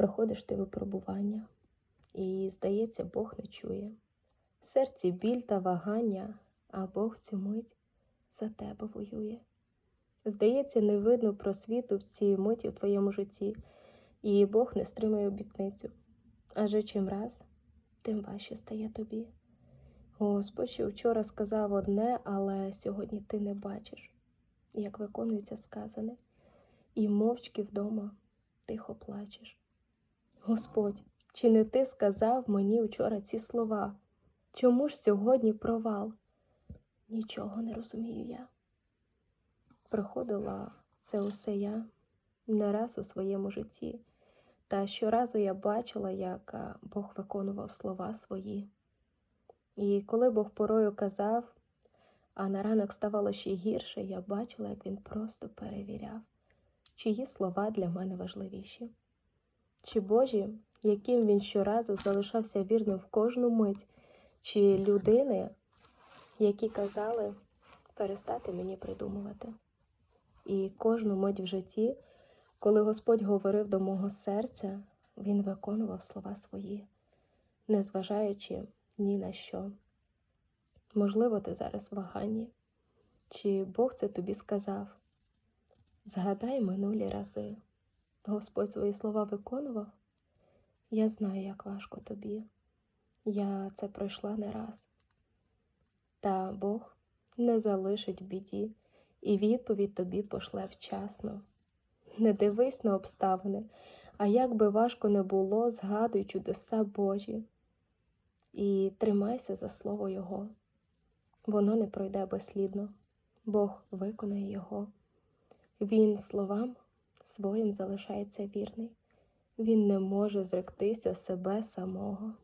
Проходиш ти випробування, і, здається, Бог не чує. В серці біль та вагання, а Бог цю мить за тебе воює. Здається, не видно просвіту в цій миті в твоєму житті, і Бог не стримує обітницю. Адже чим раз, тим важче стає тобі. Господь що вчора сказав одне, але сьогодні ти не бачиш, як виконується сказане, і мовчки вдома тихо плачеш. Господь, чи не ти сказав мені вчора ці слова? Чому ж сьогодні провал? Нічого не розумію я. Проходила це усе я не раз у своєму житті, та щоразу я бачила, як Бог виконував слова свої. І коли Бог порою казав, а на ранок ставало ще гірше, я бачила, як він просто перевіряв, чиї слова для мене важливіші, чи Божі, яким він щоразу залишався вірним в кожну мить, чи людини, які казали перестати мені придумувати. І кожну мить в житті, коли Господь говорив до мого серця, Він виконував слова свої, незважаючи ні на що. Можливо, ти зараз в ваганні, чи Бог це тобі сказав. Згадай минулі рази. Господь свої слова виконував. Я знаю, як важко тобі. Я це пройшла не раз. Та Бог не залишить в біді, і відповідь тобі пошле вчасно. Не дивись на обставини, а як би важко не було, згадуй чудеса Божі. І тримайся за слово Його. Воно не пройде безслідно, Бог виконає його. Він словам своїм залишається вірний, він не може зректися себе самого.